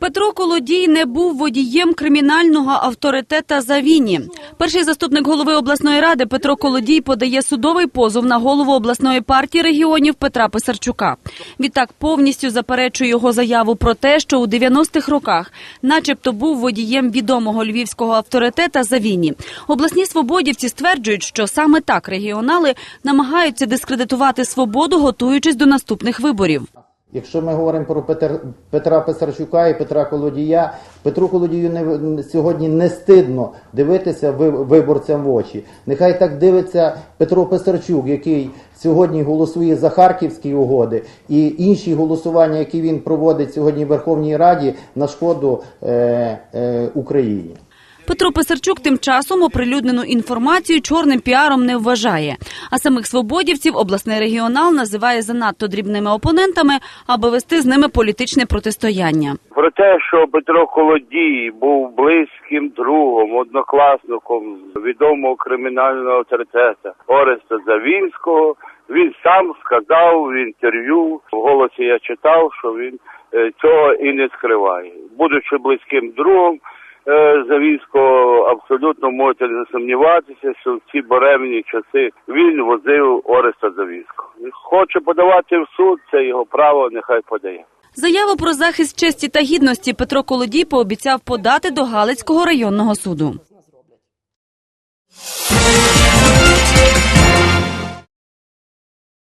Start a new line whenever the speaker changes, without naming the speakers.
Петро Колодій не був водієм кримінального авторитета Завіні. Перший заступник голови обласної ради Петро Колодій подає судовий позов на голову обласної партії регіонів Петра Писарчука. Відтак повністю заперечує його заяву про те, що у 90-х роках, начебто, був водієм відомого львівського авторитета Завіні. Обласні свободівці стверджують, що саме так регіонали намагаються дискредитувати свободу, готуючись до наступних виборів.
Якщо ми говоримо про Петер, Петра Писарчука і Петра Колодія, Петру Колодію не, сьогодні не стидно дивитися ви- виборцям в очі. Нехай так дивиться Петро Писарчук, який сьогодні голосує за харківські угоди і інші голосування, які він проводить сьогодні в Верховній Раді на шкоду е, е, Україні.
Петро Писарчук тим часом оприлюднену інформацію чорним піаром не вважає. А самих свободівців обласний регіонал називає занадто дрібними опонентами, аби вести з ними політичне протистояння.
Про те, що Петро Холодій був близьким другом, однокласником відомого кримінального авторитета Ореста Завінського, він сам сказав в інтерв'ю, в голосі я читав, що він е, цього і не скриває. Будучи близьким другом Завінського, абсолютно можете не сумніватися, що в ці буремні часи він возив Ореста Завінського. Хоче подавати в суд, це його право, нехай подає.
Заяву про захист честі та гідності Петро Колодій пообіцяв подати до Галицького районного суду.